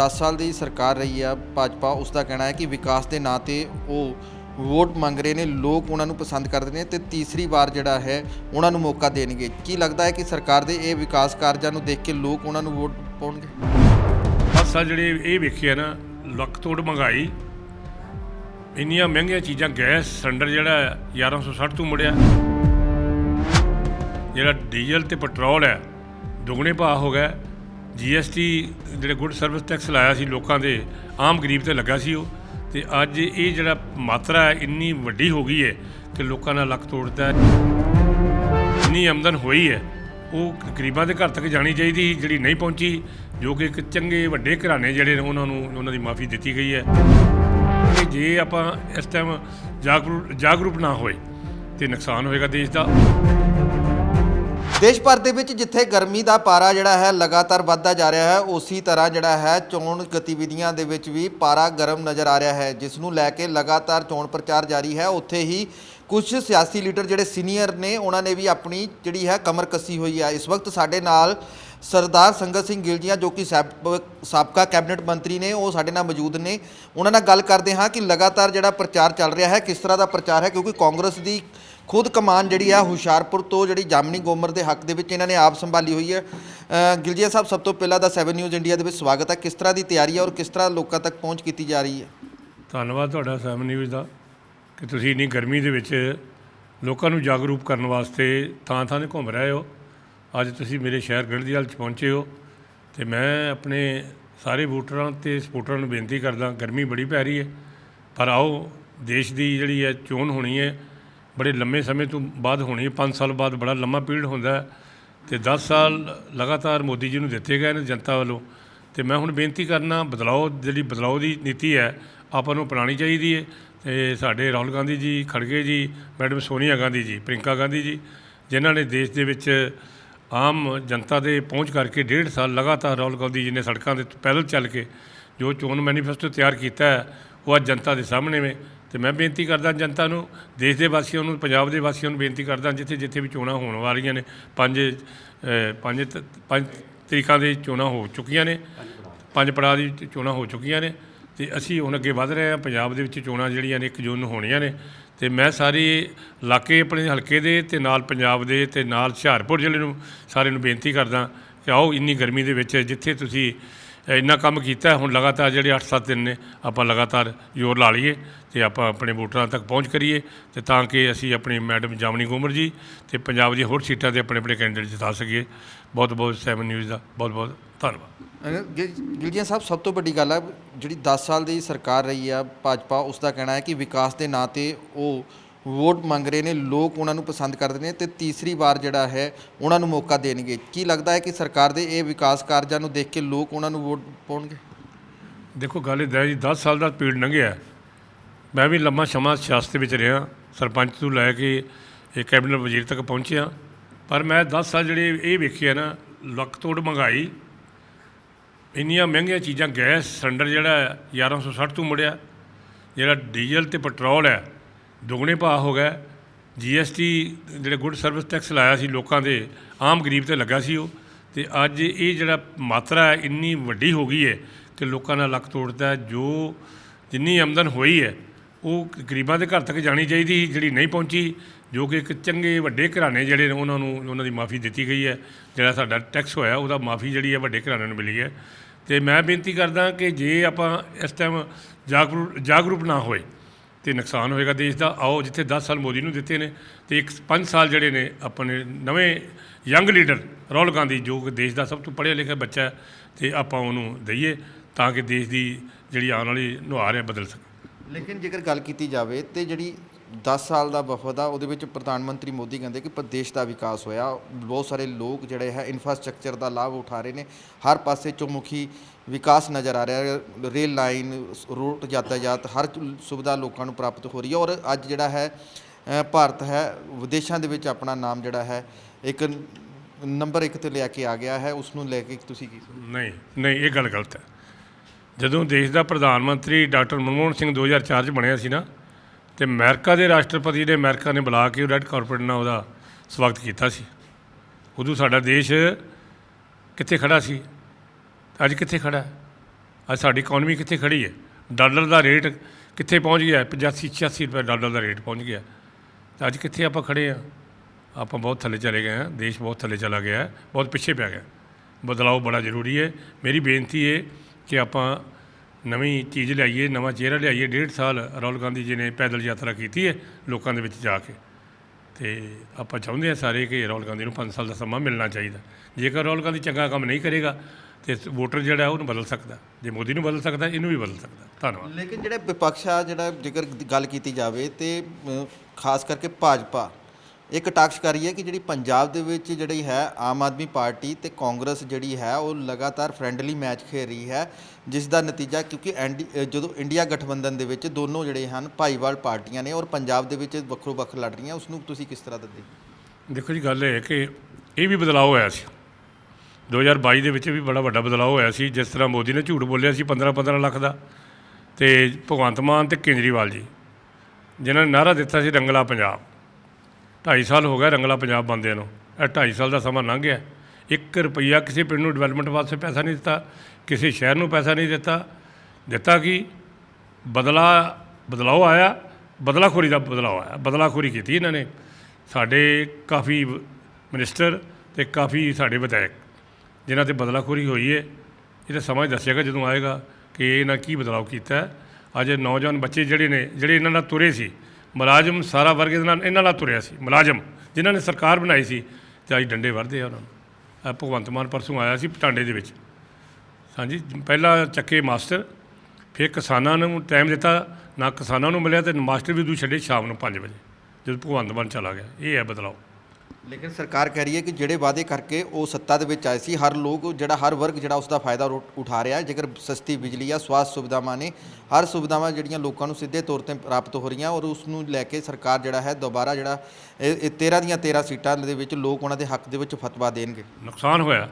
10 ਸਾਲ ਦੀ ਸਰਕਾਰ ਰਹੀ ਆ, ਭਾਜਪਾ ਉਸ ਦਾ ਕਹਿਣਾ ਹੈ ਕਿ ਵਿਕਾਸ ਦੇ ਨਾਂ ਤੇ ਉਹ ਵੋਟ ਮੰਗ ਰਹੇ ਨੇ, ਲੋਕ ਉਹਨਾਂ ਨੂੰ ਪਸੰਦ ਕਰਦੇ ਨੇ ਤੇ ਤੀਸਰੀ ਵਾਰ ਜਿਹੜਾ ਹੈ ਉਹਨਾਂ ਨੂੰ ਮੌਕਾ ਦੇਣਗੇ। ਕੀ ਲੱਗਦਾ ਹੈ ਕਿ ਸਰਕਾਰ ਦੇ ਇਹ ਵਿਕਾਸ ਕਾਰਜਾਂ ਨੂੰ ਦੇਖ ਕੇ ਲੋਕ ਉਹਨਾਂ ਨੂੰ ਵੋਟ ਪਾਉਣਗੇ? ਅਸਾਂ ਜਿਹੜੇ ਇਹ ਵੇਖਿਆ ਨਾ, ਲੱਖ ਤੋੜ ਮਹਿੰਗਾਈ, ਇੰਨੀਆਂ ਮਹਿੰਗੀਆਂ ਚੀਜ਼ਾਂ, ਗੈਸ ਸਿਲੰਡਰ ਜਿਹੜਾ ਹੈ 1160 ਤੋਂ ਮੁੜਿਆ। ਜਿਹੜਾ ਡੀਜ਼ਲ ਤੇ ਪੈਟਰੋਲ ਹੈ, ਦੁੱਗਣੇ ਭਾਅ ਹੋ ਗਿਆ। ਜੀਐਸਟੀ ਜਿਹੜੇ ਗੁੱਡ ਸਰਵਿਸ ਟੈਕਸ ਲਾਇਆ ਸੀ ਲੋਕਾਂ ਦੇ, ਆਮ ਗਰੀਬ ਤੇ ਲੱਗਾ ਸੀ ਉਹ। ਤੇ ਅੱਜ ਇਹ ਜਿਹੜਾ ਮਾਤਰਾ ਹੈ, ਇੰਨੀ ਵੱਡੀ ਹੋ ਗਈ ਹੈ ਕਿ ਲੋਕਾਂ ਦਾ ਲੱਕ ਤੋੜਦਾ ਇੰਨੀ ਆਮਦਨ ਹੋਈ ਹੈ, ਉਹ ਗਰੀਬਾਂ ਦੇ ਘਰ ਤੱਕ ਜਾਣੀ ਚਾਹੀਦੀ ਜਿਹੜੀ ਨਹੀਂ ਪਹੁੰਚੀ, ਜੋ ਕਿ ਇੱਕ ਚੰਗੇ ਵੱਡੇ ਘਰਾਣੇ ਜਿਹੜੇ ਨੇ, ਉਹਨਾਂ ਨੂੰ, ਉਹਨਾਂ ਦੀ ਮਾਫੀ ਦਿੱਤੀ ਗਈ ਹੈ। ਕਿ ਜੇ ਆਪਾਂ ਇਸ ਟਾਈਮ ਜਾਗਰੂਕ ਜਾਗਰੂਕ ਨਾ ਹੋਏ, ਤੇ ਨੁਕਸਾਨ ਹੋਏਗਾ ਦੇਸ਼ ਦਾ। ਦੇਸ਼ ਭਰ ਦੇ ਵਿੱਚ ਜਿੱਥੇ ਗਰਮੀ ਦਾ ਪਾਰਾ ਜਿਹੜਾ ਹੈ ਲਗਾਤਾਰ ਵੱਧਦਾ ਜਾ ਰਿਹਾ ਹੈ, ਉਸੇ ਤਰ੍ਹਾਂ ਜਿਹੜਾ ਹੈ ਚੋਣ ਗਤੀਵਿਧੀਆਂ ਦੇ ਵਿੱਚ ਵੀ ਪਾਰਾ ਗਰਮ ਨਜ਼ਰ ਆ ਰਿਹਾ ਹੈ, ਜਿਸ ਨੂੰ ਲੈ ਕੇ ਲਗਾਤਾਰ ਚੋਣ ਪ੍ਰਚਾਰ ਜਾਰੀ ਹੈ। ਉੱਥੇ ਹੀ ਕੁਝ ਸਿਆਸੀ ਲੀਡਰ ਜਿਹੜੇ ਸੀਨੀਅਰ ਨੇ, ਉਹਨਾਂ ਨੇ ਵੀ ਆਪਣੀ ਜਿਹੜੀ ਹੈ ਕਮਰ ਕੱਸੀ ਹੋਈ ਹੈ। ਇਸ ਵਕਤ ਸਾਡੇ ਨਾਲ ਸਰਦਾਰ ਸੰਗਤ ਸਿੰਘ ਗਿੱਲ ਜੀ ਜੋ ਕਿ ਸਾਬ- ਸਾਬਕਾ ਕੈਬਨਿਟ ਮੰਤਰੀ ਨੇ, ਉਹ ਸਾਡੇ ਨਾਲ ਮੌਜੂਦ ਨੇ। ਉਹਨਾਂ ਨਾਲ ਗੱਲ ਕਰਦੇ ਹਾਂ ਕਿ ਲਗਾਤਾਰ ਜਿਹੜਾ ਪ੍ਰਚਾਰ ਚੱਲ ਰਿਹਾ ਹੈ, ਕਿਸ ਤਰ੍ਹਾਂ ਦਾ ਪ੍ਰਚਾਰ ਹੈ, ਕਿਉਂਕਿ ਕਾਂਗਰਸ ਦੀ ਖੁਦ ਕਮਾਨ ਜਿਹੜੀ ਆ ਹੁਸ਼ਿਆਰਪੁਰ ਤੋਂ ਜਿਹੜੀ ਜਾਮਨੀ ਗੋਮਰ ਦੇ ਹੱਕ ਦੇ ਵਿੱਚ ਇਹਨਾਂ ਨੇ ਆਪ ਸੰਭਾਲੀ ਹੋਈ ਹੈ। ਗਿਲਜੀਆ ਸਾਹਿਬ, ਸਭ ਤੋਂ ਪਹਿਲਾਂ ਦਾ 7 ਨਿਊਜ਼ ਇੰਡੀਆ ਦੇ ਵਿੱਚ ਸਵਾਗਤ ਹੈ। ਕਿਸ ਤਰ੍ਹਾਂ ਦੀ ਤਿਆਰੀ ਹੈ ਔਰ ਕਿਸ ਤਰ੍ਹਾਂ ਲੋਕਾਂ ਤੱਕ ਪਹੁੰਚ ਕੀਤੀ ਜਾ ਰਹੀ ਹੈ? ਧੰਨਵਾਦ ਤੁਹਾਡਾ ਸੈਵਨ ਨਿਊਜ਼ ਦਾ ਕਿ ਤੁਸੀਂ ਇੰਨੀ ਗਰਮੀ ਦੇ ਵਿੱਚ ਲੋਕਾਂ ਨੂੰ ਜਾਗਰੂਕ ਕਰਨ ਵਾਸਤੇ ਥਾਂ ਥਾਂ 'ਤੇ ਘੁੰਮ ਰਹੇ ਹੋ। ਅੱਜ ਤੁਸੀਂ ਮੇਰੇ ਸ਼ਹਿਰ ਗੜਦੀਵਾਲ 'ਚ ਪਹੁੰਚੇ ਹੋ ਤੇ ਮੈਂ ਆਪਣੇ ਸਾਰੇ ਵੋਟਰਾਂ ਤੇ ਸਪੋਰਟਰਾਂ ਨੂੰ ਬੇਨਤੀ ਕਰਦਾ, ਗਰਮੀ ਬੜੀ ਪੈ ਰਹੀ ਹੈ, ਪਰ ਆਓ, ਦੇਸ਼ ਦੀ ਜਿਹੜੀ ਹੈ ਚੋਣ ਹੋਣੀ ਹੈ ਬੜੇ ਲੰਮੇ ਸਮੇਂ ਤੋਂ ਬਾਅਦ ਹੋਣੀ ਹੈ। 5 ਸਾਲ ਬਾਅਦ ਬੜਾ ਲੰਮਾ ਪੀਰੀਅਡ ਹੁੰਦਾ ਹੈ ਤੇ 10 ਸਾਲ ਲਗਾਤਾਰ ਮੋਦੀ ਜੀ ਨੂੰ ਦਿੱਤੇ ਗਏ ਨੇ ਜਨਤਾ ਵੱਲੋਂ। ਤੇ ਮੈਂ ਹੁਣ ਬੇਨਤੀ ਕਰਨਾ, ਬਦਲਾਓ ਜਿਹੜੀ ਬਦਲਾਓ ਦੀ ਨੀਤੀ ਹੈ, ਆਪਾਂ ਨੂੰ ਅਪਣਾਉਣੀ ਚਾਹੀਦੀ ਹੈ। ਤੇ ਸਾਡੇ ਰਾਹੁਲ ਗਾਂਧੀ ਜੀ, ਖੜਗੇ ਜੀ, ਮੈਡਮ ਸੋਨੀਆ ਗਾਂਧੀ ਜੀ ਪ੍ਰਿੰਕਾ ਗਾਂਧੀ ਜੀ, ਜਿਨ੍ਹਾਂ ਨੇ ਦੇਸ਼ ਦੇ ਵਿੱਚ ਆਮ ਜਨਤਾ ਦੇ ਪਹੁੰਚ ਕਰਕੇ ਡੇਢ ਸਾਲ ਲਗਾਤਾਰ ਰਾਹੁਲ ਗਾਂਧੀ ਜੀ ਨੇ ਸੜਕਾਂ ਦੇ ਪੈਦਲ ਚੱਲ ਕੇ ਜੋ ਚੋਣ ਮੈਨੀਫੈਸਟੋ ਤਿਆਰ ਕੀਤਾ ਹੈ, ਉਹ ਅੱਜ ਜਨਤਾ ਦੇ ਸਾਹਮਣੇ ਵੇ ਤੇ ਮੈਂ ਬੇਨਤੀ ਕਰਦਾ ਜਨਤਾ ਨੂੰ, ਦੇਸ਼ ਦੇ ਵਾਸੀਆਂ ਨੂੰ, ਪੰਜਾਬ ਦੇ ਵਾਸੀਆਂ ਨੂੰ ਬੇਨਤੀ ਕਰਦਾ ਜਿੱਥੇ ਜਿੱਥੇ ਵੀ ਚੋਣਾਂ ਹੋਣ ਵਾਲੀਆਂ ਨੇ, ਪੰਜ ਪੰਜ ਤ- ਪੰਜ ਤਰੀਕਾਂ ਦੇ ਚੋਣਾਂ ਹੋ ਚੁੱਕੀਆਂ ਨੇ, ਪੰਜ ਪੜਾਅ ਦੀ ਚੋਣਾਂ ਹੋ ਚੁੱਕੀਆਂ ਨੇ ਤੇ ਅਸੀਂ ਹੁਣ ਅੱਗੇ ਵਧ ਰਹੇ ਹਾਂ, ਪੰਜਾਬ ਦੇ ਵਿੱਚ ਚੋਣਾਂ ਜਿਹੜੀਆਂ ਨੇ 1 ਜੂਨ ਨੂੰ ਹੋਣੀਆਂ ਨੇ ਤੇ ਮੈਂ ਸਾਰੇ ਇਲਾਕੇ ਆਪਣੇ ਹਲਕੇ ਦੇ ਤੇ ਨਾਲ ਪੰਜਾਬ ਦੇ ਤੇ ਨਾਲ ਹੁਸ਼ਿਆਰਪੁਰ ਜ਼ਿਲ੍ਹੇ ਨੂੰ ਸਾਰੇ ਨੂੰ ਬੇਨਤੀ ਕਰਦਾ ਕਿ ਆਓ ਇੰਨੀ ਗਰਮੀ ਦੇ ਵਿੱਚ ਜਿੱਥੇ ਤੁਸੀਂ ਇੰਨਾ ਕੰਮ ਕੀਤਾ ਹੁਣ ਲਗਾਤਾਰ ਜਿਹੜੇ 8-7 ਦਿਨ ਨੇ, ਆਪਾਂ ਲਗਾਤਾਰ ਜ਼ੋਰ ਲਾ ਲਈਏ ਤੇ ਆਪਾਂ ਆਪਣੇ ਵੋਟਰਾਂ ਤੱਕ ਪਹੁੰਚ ਕਰੀਏ ਤੇ ਤਾਂ ਕਿ ਅਸੀਂ ਆਪਣੀ ਮੈਡਮ ਜਾਮਨੀ ਗੋਮਰ ਜੀ ਤੇ ਪੰਜਾਬ ਦੀ ਹੋਰ ਸੀਟਾਂ ਤੇ ਆਪਣੇ ਆਪਣੇ ਕੈਂਡੀਡੇਟ ਜਿਤਾ ਸਕੀਏ। ਬਹੁਤ ਬਹੁਤ ਸੈਵਨ ਨਿਊਜ਼ ਦਾ ਬਹੁਤ ਬਹੁਤ ਧੰਨਵਾਦ ਗਿਲਜੀਆ ਸਾਹਿਬ, ਸਭ ਤੋਂ ਵੱਡੀ ਗੱਲ ਹੈ ਜਿਹੜੀ 10 ਸਾਲ ਦੀ ਸਰਕਾਰ ਰਹੀ ਆ ਭਾਜਪਾ ਉਸ ਦਾ ਕਹਿਣਾ ਹੈ ਕਿ ਵਿਕਾਸ ਦੇ ਨਾਂ ਤੇ ਉਹ ਵੋਟ ਮੰਗ ਰਹੇ ਨੇ, ਲੋਕ ਉਹਨਾਂ ਨੂੰ ਪਸੰਦ ਕਰਦੇ ਨੇ ਤੇ ਤੀਸਰੀ ਵਾਰ ਜਿਹੜਾ ਹੈ ਉਹਨਾਂ ਨੂੰ ਮੌਕਾ ਦੇਣਗੇ। ਕੀ ਲੱਗਦਾ ਹੈ ਕਿ ਸਰਕਾਰ ਦੇ ਇਹ ਵਿਕਾਸ ਕਾਰਜਾਂ ਨੂੰ ਦੇਖ ਕੇ ਲੋਕ ਉਹਨਾਂ ਨੂੰ ਵੋਟ ਪਾਉਣਗੇ? ਦੇਖੋ, ਗੱਲ ਇਹ ਜੀ 10 ਸਾਲ ਦਾ ਪੀੜ ਲੰਘਿਆ ਮੈਂ ਵੀ ਲੰਮਾ ਸਮਾਂ ਸਿਆਸਤ ਵਿੱਚ ਰਿਹਾ, ਸਰਪੰਚ ਤੋਂ ਲੈ ਕੇ ਇਹ ਕੈਬਨਿਟ ਵਜ਼ੀਰ ਤੱਕ ਪਹੁੰਚਿਆ। ਪਰ ਮੈਂ 10 ਸਾਲ ਜਿਹੜੇ ਇਹ ਵੇਖਿਆ ਨਾ, ਲੱਖ ਤੋੜ ਮਹਿੰਗਾਈ ਇੰਨੀਆਂ ਮਹਿੰਗੀਆਂ ਚੀਜ਼ਾਂ, ਗੈਸ ਸਿਲੰਡਰ ਜਿਹੜਾ ਹੈ 1160 ਤੋਂ ਮੁੜਿਆ। ਜਿਹੜਾ ਡੀਜ਼ਲ ਤੇ ਪੈਟਰੋਲ ਹੈ ਦੁੱਗਣੇ ਭਾਅ ਹੋ ਗਏ। ਜੀਐਸਟੀ ਜਿਹੜੇ ਗੁੱਡ ਸਰਵਿਸ ਟੈਕਸ ਲਾਇਆ ਸੀ ਲੋਕਾਂ ਦੇ, ਆਮ ਗਰੀਬ ਤੇ ਲੱਗਾ ਸੀ ਉਹ। ਤੇ ਅੱਜ ਇਹ ਜਿਹੜਾ ਮਾਤਰਾ ਹੈ, ਇੰਨੀ ਵੱਡੀ ਹੋ ਗਈ ਹੈ ਕਿ ਲੋਕਾਂ ਦਾ ਲੱਕ ਤੋੜਦਾ ਜੋ ਜਿੰਨੀ ਆਮਦਨ ਹੋਈ ਹੈ, ਉਹ ਗਰੀਬਾਂ ਦੇ ਘਰ ਤੱਕ ਜਾਣੀ ਚਾਹੀਦੀ ਜਿਹੜੀ ਨਹੀਂ ਪਹੁੰਚੀ, ਜੋ ਕਿ ਇੱਕ ਚੰਗੇ ਵੱਡੇ ਘਰਾਣੇ ਜਿਹੜੇ ਨੇ, ਉਹਨਾਂ ਨੂੰ, ਉਹਨਾਂ ਦੀ ਮਾਫੀ ਦਿੱਤੀ ਗਈ ਹੈ। ਜਿਹੜਾ ਸਾਡਾ ਟੈਕਸ ਹੋਇਆ, ਉਹਦਾ ਮਾਫੀ ਜਿਹੜੀ ਹੈ, ਵੱਡੇ ਘਰਾਣਿਆਂ ਨੂੰ ਮਿਲੀ ਹੈ। ਤੇ ਮੈਂ ਬੇਨਤੀ ਕਰਦਾ ਕਿ ਜੇ ਆਪਾਂ ਇਸ ਟਾਈਮ ਜਾਗਰੂਕ ਜਾਗਰੂਕ ਨਾ ਹੋਏ ਤੇ ਨੁਕਸਾਨ ਹੋਏਗਾ ਦੇਸ਼ ਦਾ। ਆਓ ਜਿੱਥੇ 10 ਸਾਲ ਮੋਦੀ ਨੂੰ ਦਿੱਤੇ ਨੇ ਤੇ ਇੱਕ 5 ਸਾਲ ਜਿਹੜੇ ਨੇ ਆਪਣੇ ਨਵੇਂ ਯੰਗ ਲੀਡਰ ਰਾਹੁਲ ਗਾਂਧੀ, ਜੋ ਕਿ ਦੇਸ਼ ਦਾ ਸਭ ਤੋਂ ਪੜ੍ਹਿਆ ਲਿਖਿਆ ਬੱਚਾ ਹੈ, ਤੇ ਆਪਾਂ ਉਹਨੂੰ ਦਈਏ ਤਾਂ ਕਿ ਦੇਸ਼ ਦੀ ਜਿਹੜੀ ਆਉਣ ਵਾਲੀ ਨੁਹਾਰ ਹੈ ਬਦਲ ਸਕੇ। ਲੇਕਿਨ ਜੇਕਰ ਗੱਲ ਕੀਤੀ ਜਾਵੇ ਤੇ ਜਿਹੜੀ 10 ਸਾਲ ਦਾ ਵਫਦ ਆ, ਉਹਦੇ ਵਿੱਚ ਪ੍ਰਧਾਨ ਮੰਤਰੀ ਮੋਦੀ ਕਹਿੰਦੇ ਕਿ ਪ੍ਰਦੇਸ਼ ਦਾ ਵਿਕਾਸ ਹੋਇਆ। ਬਹੁਤ ਸਾਰੇ ਲੋਕ ਜਿਹੜੇ ਹੈ ਇਨਫਰਾਸਟ੍ਰਕਚਰ ਦਾ ਲਾਭ ਉਠਾ ਰਹੇ ਨੇ। ਹਰ ਪਾਸੇ ਚੌਮੁਖੀ ਵਿਕਾਸ ਨਜ਼ਰ ਆ ਰਿਹਾ ਹੈ। ਰੇਲ ਲਾਈਨ ਰੋਡ ਯਾਤਾਯਾਤ, ਹਰ ਸੁਵਿਧਾ ਲੋਕਾਂ ਨੂੰ ਪ੍ਰਾਪਤ ਹੋ ਰਹੀ ਹੈ। ਔਰ ਅੱਜ ਜਿਹੜਾ ਹੈ ਭਾਰਤ ਹੈ, ਵਿਦੇਸ਼ਾਂ ਦੇ ਵਿੱਚ ਆਪਣਾ ਨਾਮ ਜਿਹੜਾ ਹੈ, ਇੱਕ ਨੰਬਰ 1 ਤੇ ਲਿਆ ਕੇ ਆ ਗਿਆ ਹੈ। ਉਸ ਨੂੰ ਲੈ ਕੇ ਤੁਸੀਂ ਕੀ ਨਹੀਂ ਨਹੀਂ, ਇਹ ਗੱਲ ਗਲਤ ਹੈ। ਜਦੋਂ ਦੇਸ਼ ਦਾ ਪ੍ਰਧਾਨ ਮੰਤਰੀ ਡਾਕਟਰ ਮਨਮੋਹਨ ਸਿੰਘ 2004 ਚ ਬਣਿਆ ਸੀ ਨਾ ਤੇ ਅਮਰੀਕਾ ਦੇ ਰਾਸ਼ਟਰਪਤੀ ਨੇ ਅਮਰੀਕਾ ਨੇ ਬੁਲਾ ਕੇ ਰੈੱਡ ਕਾਰਪੋਰੇਟ ਨਾਲ ਉਹਦਾ ਸਵਾਗਤ ਕੀਤਾ ਸੀ। ਉਦੋਂ ਸਾਡਾ ਦੇਸ਼ ਕਿੱਥੇ ਖੜਾ ਸੀ? ਅੱਜ ਕਿੱਥੇ ਖੜਾ? ਅੱਜ ਸਾਡੀ ਇਕਨੋਮੀ ਕਿੱਥੇ ਖੜੀ ਹੈ? ਡਾਲਰ ਦਾ ਰੇਟ ਕਿੱਥੇ ਪਹੁੰਚ ਗਿਆ? 85 86 ਰੁਪਏ ਡਾਲਰ ਦਾ ਰੇਟ ਪਹੁੰਚ ਗਿਆ। ਤਾਂ ਅੱਜ ਕਿੱਥੇ ਆਪਾਂ ਖੜੇ ਆ ਆਪਾਂ ਬਹੁਤ ਥੱਲੇ ਚਲੇ ਗਏ ਹਾਂ। ਦੇਸ਼ ਬਹੁਤ ਥੱਲੇ ਚਲਾ ਗਿਆ ਬਹੁਤ ਪਿੱਛੇ ਪੈ ਗਿਆ ਬਦਲਾਅ ਬੜਾ ਜ਼ਰੂਰੀ ਹੈ। ਮੇਰੀ ਬੇਨਤੀ ਹੈ ਕਿ ਆਪਾਂ ਨਵੀਂ ਚੀਜ਼ ਲਿਆਈਏ, ਨਵਾਂ ਚਿਹਰਾ ਲਿਆਈਏ, ਡੇਢ ਸਾਲ ਰਾਹੁਲ ਗਾਂਧੀ ਜੀ ਨੇ ਪੈਦਲ ਯਾਤਰਾ ਕੀਤੀ ਹੈ ਲੋਕਾਂ ਦੇ ਵਿੱਚ ਜਾ ਕੇ। ਤੇ ਆਪਾਂ ਚਾਹੁੰਦੇ ਹਾਂ ਸਾਰੇ ਕਿ ਰਾਹੁਲ ਗਾਂਧੀ ਨੂੰ 5 ਸਾਲ ਦਾ ਸਮਾਂ ਮਿਲਣਾ ਚਾਹੀਦਾ। ਜੇਕਰ ਰਾਹੁਲ ਗਾਂਧੀ ਚੰਗਾ ਕੰਮ ਨਹੀਂ ਕਰੇਗਾ, ਤੇ ਵੋਟਰ ਜਿਹੜਾ ਉਹਨੂੰ ਬਦਲ ਸਕਦਾ। ਜੇ ਮੋਦੀ ਨੂੰ ਬਦਲ ਸਕਦਾ, ਇਹਨੂੰ ਵੀ ਬਦਲ ਸਕਦਾ। ਧੰਨਵਾਦ। ਲੇਕਿਨ ਜਿਹੜਾ ਵਿਪਕਸ਼ ਆ, ਜਿਹੜਾ ਜੇਕਰ ਗੱਲ ਕੀਤੀ ਜਾਵੇ ਤੇ ਖਾਸ ਕਰਕੇ ਭਾਜਪਾ ਇਹ ਕਟਾਕਸ਼ ਕਰ ਰਹੀ ਹੈ ਕਿ ਜਿਹੜੀ ਪੰਜਾਬ ਦੇ ਵਿੱਚ ਜਿਹੜੀ ਹੈ ਆਮ ਆਦਮੀ ਪਾਰਟੀ ਤੇ ਕਾਂਗਰਸ ਜਿਹੜੀ ਹੈ ਉਹ ਲਗਾਤਾਰ ਫ੍ਰੈਂਡਲੀ ਮੈਚ ਖੇਡ ਰਹੀ ਹੈ, ਜਿਸ ਦਾ ਨਤੀਜਾ ਕਿਉਂਕਿ ਐਨਡੀ ਜਦੋਂ ਇੰਡੀਆ ਗਠਬੰਧਨ ਦੇ ਵਿੱਚ ਦੋਨੋਂ ਜਿਹੜੇ ਹਨ ਭਾਈਵਾਲ ਪਾਰਟੀਆਂ ਨੇ ਔਰ ਪੰਜਾਬ ਦੇ ਵਿੱਚ ਵੱਖਰੋ ਵੱਖ ਲੜ ਰਹੀਆਂ, ਉਸ ਨੂੰ ਤੁਸੀਂ ਕਿਸ ਤਰ੍ਹਾਂ ਦਾ ਦੇਖੋ ਜੀ, ਗੱਲ ਇਹ ਹੈ ਕਿ ਇਹ ਵੀ ਬਦਲਾਅ ਹੋਇਆ ਸੀ। 2022 ਦੇ ਵਿੱਚ ਵੀ ਬੜਾ ਵੱਡਾ ਬਦਲਾਅ ਹੋਇਆ ਸੀ, ਜਿਸ ਤਰ੍ਹਾਂ ਮੋਦੀ ਨੇ ਝੂਠ ਬੋਲਿਆ ਸੀ 15 15 ਲੱਖ ਦਾ। ਤੇ ਭਗਵੰਤ ਮਾਨ ਤੇ ਕੇਜਰੀਵਾਲ ਜੀ, ਜਿਨ੍ਹਾਂ ਨੇ ਨਾਰਾ ਦਿੱਤਾ ਸੀ ਰੰਗਲਾ ਪੰਜਾਬ। 2.5 ਸਾਲ ਹੋ ਗਏ ਰੰਗਲਾ ਪੰਜਾਬ ਬੰਦਿਆਂ ਨੂੰ। ਇਹ 2.5 ਸਾਲ ਦਾ ਸਮਾਂ ਲੰਘ ਗਿਆ। 1 ਰੁਪਈਆ ਕਿਸੇ ਪਿੰਡ ਨੂੰ ਡਿਵੈਲਪਮੈਂਟ ਵਾਸਤੇ ਪੈਸਾ ਨਹੀਂ ਦਿੱਤਾ, ਕਿਸੇ ਸ਼ਹਿਰ ਨੂੰ ਪੈਸਾ ਨਹੀਂ ਦਿੱਤਾ। ਦਿੱਤਾ ਕਿ? ਬਦਲਾ ਬਦਲਾਅ ਆਇਆ, ਬਦਲਾਖੋਰੀ ਦਾ ਬਦਲਾਅ ਆਇਆ। ਬਦਲਾਖੋਰੀ ਕੀਤੀ ਇਹਨਾਂ ਨੇ। ਸਾਡੇ ਕਾਫੀ ਵ- ਮਿਨਿਸਟਰ ਤੇ ਕਾਫੀ ਸਾਡੇ ਵਿਧਾਇਕ, ਜਿਨ੍ਹਾਂ ਤੇ ਬਦਲਾਖੋਰੀ ਹੋਈ ਹੈ ਇਹਦਾ ਸਮਾਂ ਦੱਸੇਗਾ ਜਦੋਂ ਆਏਗਾ ਕਿ ਇਹਨਾਂ ਕੀ ਬਦਲਾਅ ਕੀਤਾ। ਅੱਜ ਨੌਜਵਾਨ ਬੱਚੇ ਜਿਹੜੇ ਨੇ, ਜਿਹੜੇ ਇਹਨਾਂ ਨਾਲ ਤੁਰੇ ਸੀ ਮੁਲਾਜ਼ਮ ਸਾਰਾ ਵਰਗ ਇਹਦੇ ਨਾਲ ਇਹਨਾਂ ਨਾਲ ਤੁਰਿਆ ਸੀ, ਮੁਲਾਜ਼ਮ, ਜਿਨ੍ਹਾਂ ਨੇ ਸਰਕਾਰ ਬਣਾਈ ਸੀ, ਤੇ ਅੱਜ ਡੰਡੇ ਵਰਦੇ ਆ ਉਹਨਾਂ ਨੂੰ। ਇਹ ਭਗਵੰਤ ਮਾਨ ਪਰਸੋਂ ਆਇਆ ਸੀ ਪਟਾਂਡੇ ਦੇ ਵਿੱਚ। ਹਾਂਜੀ, ਪਹਿਲਾਂ ਚੱਕੇ ਮਾਸਟਰ, ਫਿਰ ਕਿਸਾਨਾਂ ਨੂੰ ਟਾਈਮ ਦਿੱਤਾ, ਨਾ ਕਿਸਾਨਾਂ ਨੂੰ ਮਿਲਿਆ ਤੇ ਮਾਸਟਰ ਵੀ ਦੂ ਛੱਡੇ ਸ਼ਾਮ ਨੂੰ 5 ਵਜੇ, ਜਦੋਂ ਭਗਵੰਤ ਮਾਨ ਚਲਾ ਗਿਆ। ਇਹ ਹੈ ਬਦਲਾਅ ਲੇਕਿਨ ਸਰਕਾਰ ਕਹਿ ਰਹੀ ਹੈ ਕਿ ਜਿਹੜੇ ਵਾਅਦੇ ਕਰਕੇ ਉਹ ਸੱਤਾ ਦੇ ਵਿੱਚ ਆਏ ਸੀ, ਹਰ ਲੋਕ ਜਿਹੜਾ, ਹਰ ਵਰਗ ਜਿਹੜਾ ਉਸ ਦਾ ਫਾਇਦਾ ਰੋ- ਉਠਾ ਰਿਹਾ ਹੈ। ਜੇਕਰ ਸਸਤੀ ਬਿਜਲੀ ਆ ਸਵਾਸਥ ਸੁਵਿਧਾਵਾਂ ਨੇ, ਹਰ ਸੁਵਿਧਾਵਾਂ ਜਿਹੜੀਆਂ ਲੋਕਾਂ ਨੂੰ ਸਿੱਧੇ ਤੌਰ ਤੇ ਪ੍ਰਾਪਤ ਹੋ ਰਹੀਆਂ ਔਰ ਉਸ ਨੂੰ ਲੈ ਕੇ ਸਰਕਾਰ ਜਿਹੜਾ ਹੈ ਦੁਬਾਰਾ ਜਿਹੜਾ, ਇਹ ਇਹ 13 ਦੀਆਂ 13 ਸੀਟਾਂ ਦੇ ਵਿੱਚ ਲੋਕ ਉਹਨਾਂ ਦੇ ਹੱਕ ਦੇ ਵਿੱਚ ਫਤਵਾ ਦੇਣਗੇ। ਨੁਕਸਾਨ ਹੋਇਆ।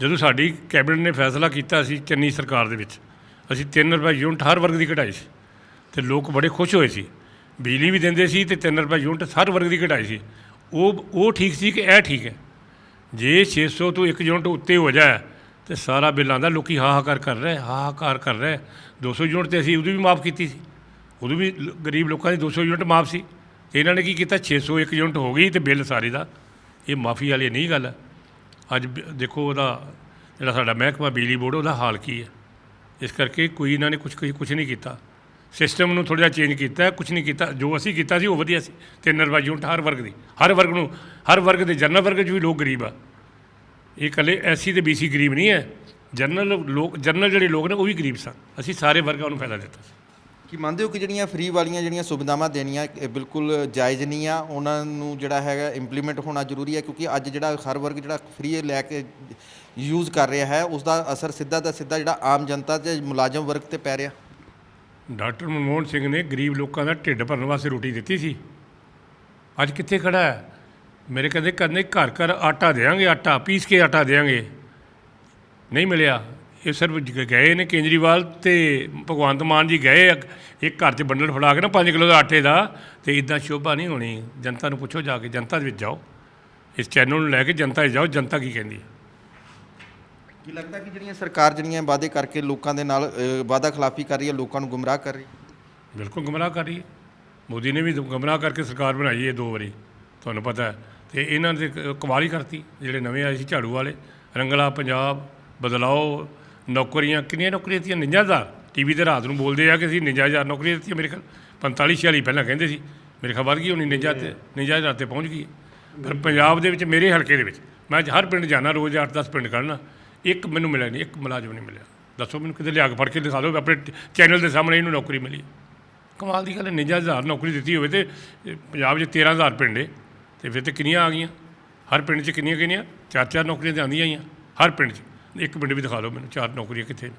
ਜਦੋਂ ਸਾਡੀ ਕੈਬਨਿਟ ਨੇ ਫੈਸਲਾ ਕੀਤਾ ਸੀ ਚੰਨੀ ਸਰਕਾਰ ਦੇ ਵਿੱਚ, ਅਸੀਂ 3 ਰੁਪਏ ਯੂਨਿਟ ਹਰ ਵਰਗ ਦੀ ਘਟਾਈ ਸੀ ਤੇ ਲੋਕ ਬੜੇ ਖੁਸ਼ ਹੋਏ ਸੀ। ਬਿਜਲੀ ਵੀ ਦਿੰਦੇ ਸੀ ਤੇ 3 ਰੁਪਏ ਯੂਨਿਟ ਹਰ ਵਰਗ ਦੀ ਘਟਾਈ ਸੀ। ਉਹ ਉਹ ਠੀਕ ਸੀ ਕਿ ਇਹ ਠੀਕ ਹੈ। ਜੇ 600 ਤੋਂ 1 ਯੂਨਿਟ ਉੱਤੇ ਹੋ ਜਾਏ, ਤੇ ਸਾਰਾ ਬਿੱਲ ਆਉਂਦਾ, ਲੋਕੀ ਹਾਹਾਕਾਰ ਕਰ ਰਹੇ, ਹਾਹਾਕਾਰ ਕਰ ਰਹੇ। 200 ਯੂਨਿਟ ਤੇ ਅਸੀਂ ਉਦੋਂ ਵੀ ਮਾਫ ਕੀਤੀ ਸੀ। ਉਦੋਂ ਵੀ ਗਰੀਬ ਲੋਕਾਂ ਦੀ 200 ਯੂਨਿਟ ਮਾਫ ਸੀ। ਤੇ ਇਹਨਾਂ ਨੇ ਕੀ ਕੀਤਾ? 601 ਯੂਨਿਟ ਹੋ ਗਈ ਤੇ ਬਿੱਲ ਸਾਰੇ ਦਾ। ਇਹ ਮਾਫੀ ਵਾਲੀ ਨਹੀਂ ਗੱਲ। ਹੈ ਅੱਜ ਦੇਖੋ ਉਹਦਾ, ਜਿਹੜਾ ਸਾਡਾ ਮਹਿਕਮਾ ਬਿਜਲੀ ਬੋਰਡ, ਉਹਦਾ ਹਾਲ ਕੀ ਹੈ? ਇਸ ਕਰਕੇ ਕੋਈ ਇਹਨਾਂ ਨੇ ਕੁਝ ਕੁਝ ਨਹੀਂ ਕੀਤਾ। ਸਿਸਟਮ ਨੂੰ ਥੋੜ੍ਹਾ ਜਿਹਾ ਚੇਂਜ ਕੀਤਾ ਕੁਝ ਨਹੀਂ ਕੀਤਾ, ਜੋ ਅਸੀਂ ਕੀਤਾ ਸੀ ਉਹ ਵਧੀਆ ਸੀ। ਤਿੰਨ ਰੁਪਏ ਯੂਨਿਟ ਹਰ ਵਰਗ ਦੀ, ਹਰ ਵਰਗ ਨੂੰ, ਹਰ ਵਰਗ ਦੇ ਜਨਰਲ ਵਰਗ 'ਚ ਵੀ ਲੋਕ ਗਰੀਬ ਆ। ਇਹ ਇਕੱਲੇ ਐਸੀ ਤੇ ਬੀਸੀ ਗਰੀਬ ਨਹੀਂ ਹੈ। ਜਨਰਲ ਲੋਕ, ਜਨਰਲ ਜਿਹੜੇ ਲੋਕ ਨੇ ਉਹ ਵੀ ਗਰੀਬ ਸਨ। ਅਸੀਂ ਸਾਰੇ ਵਰਗਾਂ ਨੂੰ ਫਾਇਦਾ ਦਿੱਤਾ ਕੀ ਮੰਨਦੇ ਹੋ ਕਿ ਜਿਹੜੀਆਂ ਫ੍ਰੀ ਵਾਲੀਆਂ ਜਿਹੜੀਆਂ ਸੁਵਿਧਾਵਾਂ ਦੇਣੀਆਂ, ਇਹ ਬਿਲਕੁਲ ਜਾਇਜ਼ ਨਹੀਂ ਆ? ਉਹਨਾਂ ਨੂੰ ਜਿਹੜਾ ਹੈਗਾ ਇੰਪਲੀਮੈਂਟ ਹੋਣਾ ਜ਼ਰੂਰੀ ਹੈ ਕਿਉਂਕਿ ਅੱਜ ਜਿਹੜਾ ਹਰ ਵਰਗ ਜਿਹੜਾ ਫ੍ਰੀ ਲੈ ਕੇ ਯੂਜ਼ ਕਰ ਰਿਹਾ ਹੈ ਉਸ ਦਾ ਅਸਰ ਸਿੱਧਾ ਦਾ ਸਿੱਧਾ ਜਿਹੜਾ ਆਮ ਜਨਤਾ ਤੇ ਮੁਲਾਜ਼ਮ ਵਰਗ ਤੇ ਪੈ ਰਿਹਾ। ਡਾਕਟਰ ਮਨਮੋਹਨ ਸਿੰਘ ਨੇ ਗਰੀਬ ਲੋਕਾਂ ਦਾ ਢਿੱਡ ਭਰਨ ਵਾਸਤੇ ਰੋਟੀ ਦਿੱਤੀ ਸੀ। ਅੱਜ ਕਿੱਥੇ ਖੜਾ ਹੈ? ਮੇਰੇ ਕਹਿੰਦੇ ਕਹਿੰਦੇ ਘਰ ਘਰ ਆਟਾ ਦੇਾਂਗੇ ਆਟਾ ਪੀਸ ਕੇ ਆਟਾ ਦੇਾਂਗੇ ਨਹੀਂ ਮਿਲਿਆ। ਇਹ ਸਿਰਫ ਗਏ ਨੇ ਕੇਜਰੀਵਾਲ ਤੇ ਭਗਵੰਤ ਮਾਨ ਜੀ ਗਏ। ਇੱਕ- ਘਰ 'ਚ ਬੰਡਲ ਫੜਾ ਕੇ ਨਾ 5 ਕਿਲੋ ਦਾ ਆਟੇ ਦਾ ਤੇ ਇਦਾਂ ਸ਼ੋਭਾ ਨਹੀਂ ਹੋਣੀ। ਜਨਤਾ ਨੂੰ ਪੁੱਛੋ ਜਾ ਕੇ, ਜਨਤਾ ਦੇ ਵਿੱਚ ਜਾਓ। ਇਸ ਚੈਨਲ ਨੂੰ ਲੈ ਕੇ ਜਨਤਾ 'ਚ ਜਾਓ। ਜਨਤਾ ਕੀ ਕਹਿੰਦੀ ਹੈ? ਕੀ ਲੱਗਦਾ ਕਿ ਜਿਹੜੀਆਂ ਸਰਕਾਰ ਜਿਹੜੀਆਂ ਵਾਅਦੇ ਕਰਕੇ ਲੋਕਾਂ ਦੇ ਨਾਲ ਅ, ਵਾਅਦਾ ਖਿਲਾਫੀ ਕਰ ਰਹੀ ਹੈ ਲੋਕਾਂ ਨੂੰ ਗੁੰਮਰਾਹ ਕਰ ਰਹੀ ਹੈ? ਬਿਲਕੁਲ ਗੁੰਮਰਾਹ ਕਰ ਰਹੀ ਹੈ। ਮੋਦੀ ਨੇ ਵੀ ਗੁੰਮਰਾਹ ਕਰਕੇ ਸਰਕਾਰ ਬਣਾਈ ਹੈ ਦੋ ਵਾਰੀ ਤੁਹਾਨੂੰ ਪਤਾ ਹੈ। ਤੇ ਇਹਨਾਂ ਦੇ ਕ- ਕਮਾਲ ਹੀ ਕਰਤੀ ਜਿਹੜੇ ਨਵੇਂ ਆਏ ਸੀ ਝਾੜੂ ਵਾਲੇ। ਰੰਗਲਾ ਪੰਜਾਬ ਬਦਲਾਓ ਨੌਕਰੀਆਂ ਕਿੰਨੀਆਂ ਨੌਕਰੀਆਂ ਦਿੱਤੀਆਂ? 99000 ਟੀਵੀ ਤੇ ਰਾਤ ਨੂੰ ਬੋਲਦੇ ਆ ਕਿ ਅਸੀਂ 99000 ਨੌਕਰੀਆਂ ਦਿੱਤੀਆਂ ਮੇਰੇ ਖਿਆਲ 45 46 ਪਹਿਲਾਂ ਕਹਿੰਦੇ ਸੀ। ਮੇਰੇ ਖਿਆਲ ਵੱਧ ਗਈ ਹੋਣੀ 49 ਤੇ 99000 ਤੇ ਪਹੁੰਚ ਗਈ ਹੈ। ਪਰ ਪੰਜਾਬ ਦੇ ਵਿੱਚ ਮੇਰੇ ਹਲਕੇ ਦੇ ਵਿੱਚ ਮੈਂ ਹਰ ਪਿੰਡ ਜਾਣਾ ਰੋਜ਼ 8-10 ਪਿੰਡ ਕੱਢਣਾ ਇੱਕ ਮੈਨੂੰ ਮਿਲਿਆ ਨਹੀਂ, ਇੱਕ ਮੁਲਾਜ਼ਮ ਨਹੀਂ ਮਿਲਿਆ। ਦੱਸੋ ਮੈਨੂੰ ਕਿਤੇ ਲਿਆ ਕੇ ਫੜ ਕੇ ਦਿਖਾ ਦਿਓ, ਆਪਣੇ ਚੈਨਲ ਦੇ ਸਾਹਮਣੇ ਇਹਨੂੰ ਨੌਕਰੀ ਮਿਲੀ। ਕਮਾਲ ਦੀ ਗੱਲ ਹੈ 99000 ਨੌਕਰੀ ਦਿੱਤੀ ਹੋਵੇ ਤੇ ਪੰਜਾਬ 'ਚ 13000 ਪਿੰਡ ਏ ਤੇ ਫਿਰ ਤੇ ਕਿੰਨੀਆਂ ਆ ਗਈਆਂ? ਹਰ ਪਿੰਡ 'ਚ ਕਿੰਨੀਆਂ ਕਿੰਨੀਆਂ? ਚਾਰ ਚਾਰ ਨੌਕਰੀਆਂ ਤਾਂ ਆਉਂਦੀਆਂ ਹੀ ਆ ਹਰ ਪਿੰਡ 'ਚ। ਇੱਕ ਪਿੰਡ ਵੀ ਦਿਖਾ ਦਿਓ ਮੈਨੂੰ, ਚਾਰ ਨੌਕਰੀਆਂ ਕਿੱਥੇ ਨੇ?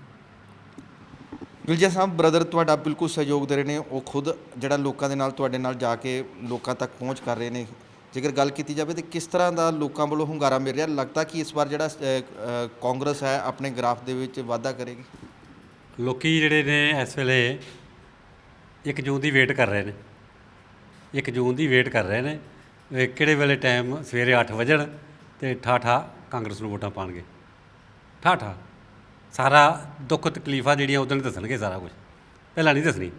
ਵਿਲਜਾ ਸਾਹਿਬ, ਬ੍ਰਦਰ ਤੁਹਾਡਾ ਬਿਲਕੁਲ ਸਹਿਯੋਗ ਦੇ ਰਹੇ ਨੇ, ਉਹ ਖੁਦ ਜਿਹੜਾ ਲੋਕਾਂ ਦੇ ਨਾਲ, ਤੁਹਾਡੇ ਨਾਲ ਜਾ ਕੇ ਲੋਕਾਂ ਤੱਕ ਪਹੁੰਚ ਕਰ ਰਹੇ ਨੇ। ਜੇਕਰ ਗੱਲ ਕੀਤੀ ਜਾਵੇ ਤੇ ਕਿਸ ਤਰ੍ਹਾਂ ਦਾ ਲੋਕਾਂ ਵੱਲੋਂ ਹੁੰਗਾਰਾ ਮਿਲ ਰਿਹਾ? ਲੱਗਦਾ ਕਿ ਇਸ ਵਾਰ ਜਿਹੜਾ ਕਾਂਗਰਸ ਹੈ, ਆਪਣੇ ਗ੍ਰਾਫ ਦੇ ਵਿੱਚ ਵਾਧਾ ਕਰੇਗੀ। ਲੋਕੀ ਜਿਹੜੇ ਨੇ ਇਸ ਵੇਲੇ 1 ਜੂਨ ਦੀ ਵੇਟ ਕਰ ਰਹੇ ਨੇ। 1 ਜੂਨ ਦੀ ਵੇਟ ਕਰ ਰਹੇ ਨੇ। ਕਿਹੜੇ ਵੇਲੇ ਟਾਈਮ ਸਵੇਰੇ 8 ਵਜਣ ਤੇ ਠਾਠਾ ਕਾਂਗਰਸ ਨੂੰ ਵੋਟਾਂ ਪਾਣਗੇ। ਠਾਠਾ ਸਾਰਾ ਦੁੱਖ ਤਕਲੀਫਾਂ ਜਿਹੜੀਆਂ ਉਦੋਂ ਦੱਸਣਗੇ ਸਾਰਾ ਕੁਝ ਪਹਿਲਾਂ ਨਹੀਂ ਦੱਸਣੀ।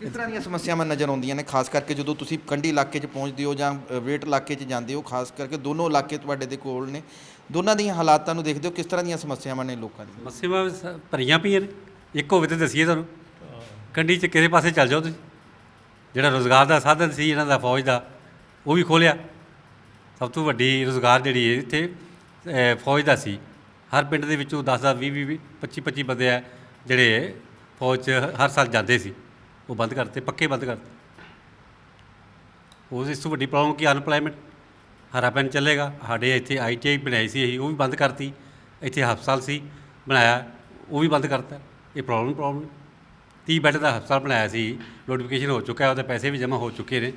ਕਿਸ ਤਰ੍ਹਾਂ ਦੀਆਂ ਸਮੱਸਿਆਵਾਂ ਨਜ਼ਰ ਆਉਂਦੀਆਂ ਨੇ? ਖਾਸ ਕਰਕੇ ਜਦੋਂ ਤੁਸੀਂ ਕੰਢੀ ਇਲਾਕੇ 'ਚ ਪਹੁੰਚਦੇ ਹੋ ਜਾਂ ਵੇਟ ਇਲਾਕੇ 'ਚ ਜਾਂਦੇ ਹੋ ਖਾਸ ਕਰਕੇ ਦੋਨੋਂ ਇਲਾਕੇ ਤੁਹਾਡੇ ਦੇ ਕੋਲ ਨੇ ਦੋਨਾਂ ਦੀਆਂ ਹਾਲਾਤਾਂ ਨੂੰ ਦੇਖਦੇ ਹੋ ਕਿਸ ਤਰ੍ਹਾਂ ਦੀਆਂ ਸਮੱਸਿਆਵਾਂ ਨੇ ਲੋਕਾਂ ਦੀਆਂ? ਸਮੱਸਿਆਵਾਂ ਸ- ਭਰੀਆਂ ਪਈਆਂ ਨੇ। ਇੱਕ ਹੋਵੇ ਤਾਂ ਦੱਸੀਏ ਤੁਹਾਨੂੰ। ਕੰਢੀ 'ਚ ਕਿਹੜੇ ਪਾਸੇ ਚੱਲ ਜਾਓ ਤੁਸੀਂ? ਜਿਹੜਾ ਰੋਜ਼ਗਾਰ ਦਾ ਸਾਧਨ ਸੀ ਇਹਨਾਂ ਦਾ ਫੌਜ ਦਾ ਉਹ ਵੀ ਖੋਲਿਆ ਸਭ ਤੋਂ ਵੱਡੀ ਰੋਜ਼ਗਾਰ ਜਿਹੜੀ ਹੈ ਇੱਥੇ ਅ, ਫੌਜ ਦਾ ਸੀ। ਹਰ ਪਿੰਡ ਦੇ ਵਿੱਚੋਂ 10 10 20 20 25 25 ਬੰਦੇ ਆ ਜਿਹੜੇ ਫੌਜ 'ਚ ਹਰ ਸਾਲ ਜਾਂਦੇ ਸੀ। ਉਹ ਬੰਦ ਕਰਤੇ, ਪੱਕੇ ਬੰਦ ਕਰਤੇ। ਉਸ ਇਸ ਤੋਂ ਵੱਡੀ ਪ੍ਰੋਬਲਮ ਕੀ ਅਨਪਲਾਈਮੈਂਟ ਹਰਾ ਪੈਨ ਚੱਲੇਗਾ। ਸਾਡੇ ਇੱਥੇ ਆਈਟੀਆਈ ਬਣਾਈ ਸੀ ਅਸੀਂ, ਉਹ ਵੀ ਬੰਦ ਕਰਤੀ। ਇੱਥੇ ਹਸਪਤਾਲ ਸੀ, ਬਣਾਇਆ, ਉਹ ਵੀ ਬੰਦ ਕਰਤਾ। ਇਹ ਪ੍ਰੋਬਲਮ ਪ੍ਰੋਬਲਮ 30 ਬੈੱਡ ਦਾ ਹਸਪਤਾਲ ਬਣਾਇਆ ਸੀ ਨੋਟੀਫਿਕੇਸ਼ਨ ਹੋ ਚੁੱਕਾ ਹੈ ਉਹਦੇ ਪੈਸੇ ਵੀ ਜਮ੍ਹਾਂ ਹੋ ਚੁੱਕੇ ਨੇ।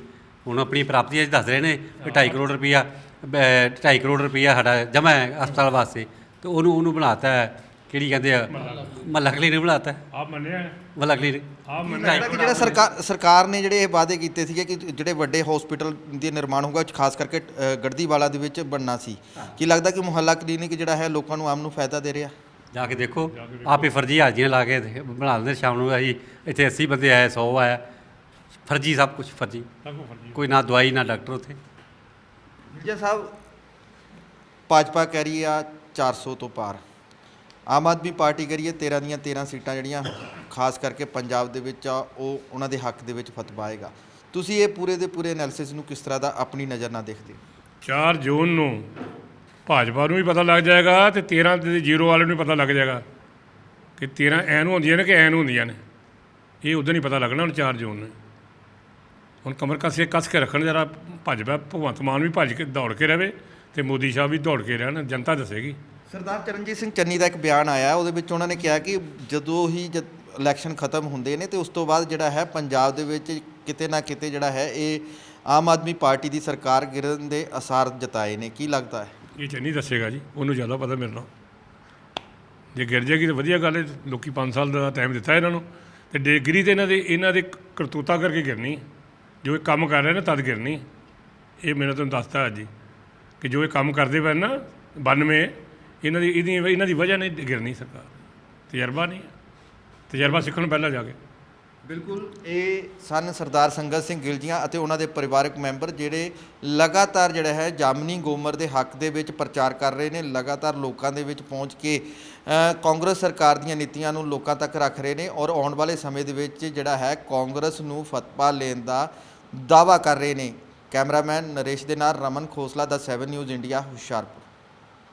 ਹੁਣ ਆਪਣੀ ਪ੍ਰਾਪਤੀਆਂ 'ਚ ਦੱਸ ਰਹੇ ਨੇ ਵੀ 2.5 ਕਰੋੜ ਰੁਪਈਆ 2.5 ਕਰੋੜ ਰੁਪਈਆ ਸਾਡਾ ਜਮ੍ਹਾਂ ਹੈ ਹਸਪਤਾਲ ਵਾਸਤੇ। ਤੇ ਉਹਨੂੰ ਉਹਨੂੰ ਬਣਾਤਾ ਹੈ। ਕਿਹੜੀ ਕਹਿੰਦੇ ਆ? ਮਹੱਲਾ ਕਲੀਨਿਕ ਬਣਾਤਾ। ਆਪ ਮੰਨਿਆ ਮਹੱਲਾ ਕਲੀਨਿਕ। ਆਪ ਲੱਗਦਾ ਕਿ ਜਿਹੜਾ ਸਰਕਾਰ ਸਰਕਾਰ ਨੇ ਜਿਹੜੇ ਇਹ ਵਾਅਦੇ ਕੀਤੇ ਸੀਗੇ ਕਿ ਜਿਹੜੇ ਵੱਡੇ ਹਸਪੀਟਲ ਦੇ ਨਿਰਮਾਣ ਹੋਊਗਾ ਖਾਸ ਕਰਕੇ ਅ, ਗੜਦੀਵਾਲਾ ਦੇ ਵਿੱਚ ਬਣਨਾ ਸੀ। ਕੀ ਲੱਗਦਾ ਕਿ ਮੁਹੱਲਾ ਕਲੀਨਿਕ ਜਿਹੜਾ ਹੈ ਲੋਕਾਂ ਨੂੰ ਆਮ ਨੂੰ ਫਾਇਦਾ ਦੇ ਰਿਹਾ? ਜਾ ਕੇ ਦੇਖੋ ਆਪੇ ਫਰਜ਼ੀ ਹਾਜ਼ਰੀਆਂ ਲਾ ਕੇ ਬਣਾ ਦਿੰਦੇ ਸ਼ਾਮ ਨੂੰ ਅਸੀਂ ਇੱਥੇ 80 ਬੰਦੇ ਆਏ 100 ਆਇਆ ਫਰਜ਼ੀ ਸਭ ਕੁਝ ਫਰਜ਼ੀ। ਕੋਈ ਨਾ ਦਵਾਈ ਨਾ ਡਾਕਟਰ ਉੱਥੇ। ਮਿਰਜ਼ਾ ਸਾਹਿਬ ਭਾਜਪਾ ਕਹਿ ਰਹੀ ਆ 400 ਤੋਂ ਪਾਰ। ਆਮ ਆਦਮੀ ਪਾਰਟੀ ਕਰੀਏ 13 ਦੀਆਂ 13 ਸੀਟਾਂ ਜਿਹੜੀਆਂ ਖਾਸ ਕਰਕੇ ਪੰਜਾਬ ਦੇ ਵਿੱਚ ਆ, ਉਹ ਉਹਨਾਂ ਦੇ ਹੱਕ ਦੇ ਵਿੱਚ ਫਤਵਾ ਆਏਗਾ। ਤੁਸੀਂ ਇਹ ਪੂਰੇ ਦੇ ਪੂਰੇ ਐਨਾਲਿਸਿਸ ਨੂੰ ਕਿਸ ਤਰ੍ਹਾਂ ਦਾ ਆਪਣੀ ਨਜ਼ਰ ਨਾਲ ਦੇਖਦੇ ਹੋ? 4 ਜੂਨ ਨੂੰ ਭਾਜਪਾ ਨੂੰ ਵੀ ਪਤਾ ਲੱਗ ਜਾਏਗਾ ਤੇ 13 ਦੇ ਜ਼ੀਰੋ ਵਾਲੇ ਨੂੰ ਵੀ ਪਤਾ ਲੱਗ ਜਾਏਗਾ ਕਿ 13 ਐਨ ਹੁੰਦੀਆਂ ਨੇ ਕਿ ਐਨ ਹੁੰਦੀਆਂ ਨੇ। ਇਹ ਉਦੋਂ ਨਹੀਂ ਪਤਾ ਲੱਗਣਾ ਹੁਣ 4 ਜੂਨ ਨੂੰ। ਹੁਣ ਕਮਰ ਕੱਸੇ ਕੱਸ ਕੇ ਰੱਖਣ ਜਰਾ ਭੱਜ ਪਿਆ ਭਗਵੰਤ ਮਾਨ ਵੀ ਭੱਜ ਕੇ ਦੌੜ ਕੇ ਰਵੇ ਤੇ ਮੋਦੀ ਸਾਹਿਬ ਵੀ ਦੌੜ ਕੇ ਰਹਿਣ, ਜਨਤਾ ਦੱਸੇਗੀ। ਸਰਦਾਰ ਚਰਨਜੀਤ ਸਿੰਘ ਚੰਨੀ ਦਾ ਇੱਕ ਬਿਆਨ ਆਇਆ, ਉਹਦੇ ਵਿੱਚ ਉਹਨਾਂ ਨੇ ਕਿਹਾ ਕਿ ਜਦੋਂ ਹੀ ਜਦ ਇਲੈਕਸ਼ਨ ਖਤਮ ਹੁੰਦੇ ਨੇ ਤੇ ਉਸ ਤੋਂ ਬਾਅਦ ਜਿਹੜਾ ਹੈ ਪੰਜਾਬ ਦੇ ਵਿੱਚ ਕਿਤੇ ਨਾ ਕਿਤੇ ਜਿਹੜਾ ਹੈ ਇਹ ਆਮ ਆਦਮੀ ਪਾਰਟੀ ਦੀ ਸਰਕਾਰ ਗਿਰਨ ਦੇ ਅਸਾਰ ਜਤਾਏ ਨੇ। ਕੀ ਲੱਗਦਾ ਹੈ? ਇਹ ਚੰਨੀ ਦੱਸੇਗਾ ਜੀ, ਉਹਨੂੰ ਜ਼ਿਆਦਾ ਪਤਾ ਮੇਰੇ ਨਾਲ। ਜੇ ਗਿਰ ਜਾਏਗੀ ਤਾਂ ਵਧੀਆ ਗੱਲ ਹੈ, ਲੋਕੀ 5 ਸਾਲ ਦਾ ਟਾਈਮ ਦਿੱਤਾ ਇਹਨਾਂ ਨੂੰ। ਤੇ ਡਿਗਰੀ ਤੇ ਇਹਨਾਂ ਦੇ ਇਹਨਾਂ ਦੇ ਕਰਤੂਤਾ ਕਰਕੇ ਗਿਰਨੀ ਜੋ ਇਹ ਕੰਮ ਕਰ ਰਹੇ ਨੇ, ਤਦ ਗਿਰਨੀ ਇਹ ਮੈਨੂੰ ਤੁਹਾਨੂੰ ਦੱਸਦਾ ਅੱਜ ਹੀ ਕਿ ਜੋ ਇਹ ਕੰਮ ਕਰਦੇ ਪਏ ਨਾ 92 ਇਹਨਾਂ ਦੀ ਇਹਦੀ ਇਹਨਾਂ ਦੀ ਵਜ੍ਹਾ ਨਹੀਂ ਗਿਰਨੀ ਸਰਕਾਰ। ਤਜਰਬਾ ਨਹੀਂ ਤਜਰਬਾ ਸਿੱਖਣ ਪਹਿਲਾਂ ਜਾ ਕੇ। ਬਿਲਕੁਲ, ਇਹ ਸਨ ਸਰਦਾਰ ਸੰਗਤ ਸਿੰਘ ਗਿਲਜੀਆਂ ਅਤੇ ਉਹਨਾਂ ਦੇ ਪਰਿਵਾਰਕ ਮੈਂਬਰ ਜਿਹੜੇ ਲਗਾਤਾਰ ਜਿਹੜਾ ਹੈ ਜਾਮਨੀ ਗੋਮਰ ਦੇ ਹੱਕ ਦੇ ਵਿੱਚ ਪ੍ਰਚਾਰ ਕਰ ਰਹੇ ਨੇ, ਲਗਾਤਾਰ ਲੋਕਾਂ ਦੇ ਵਿੱਚ ਪਹੁੰਚ ਕੇ ਕਾਂਗਰਸ ਸਰਕਾਰ ਦੀਆਂ ਨੀਤੀਆਂ ਨੂੰ ਲੋਕਾਂ ਤੱਕ ਰੱਖ ਰਹੇ ਨੇ ਔਰ ਆਉਣ ਵਾਲੇ ਸਮੇਂ ਦੇ ਵਿੱਚ ਜਿਹੜਾ ਹੈ ਕਾਂਗਰਸ ਨੂੰ ਫਤਵਾ ਲੈਣ ਦਾ ਦਾਵਾ ਕਰ ਰਹੇ ਨੇ। ਕੈਮਰਾਮੈਨ ਨਰੇਸ਼ ਦੇ ਨਾਲ ਰਮਨ ਖੋਸਲਾ ਦਾ 7 ਨਿਊਜ਼ ਇੰਡੀਆ ਹੁਸ਼ਿਆਰਪੁਰ।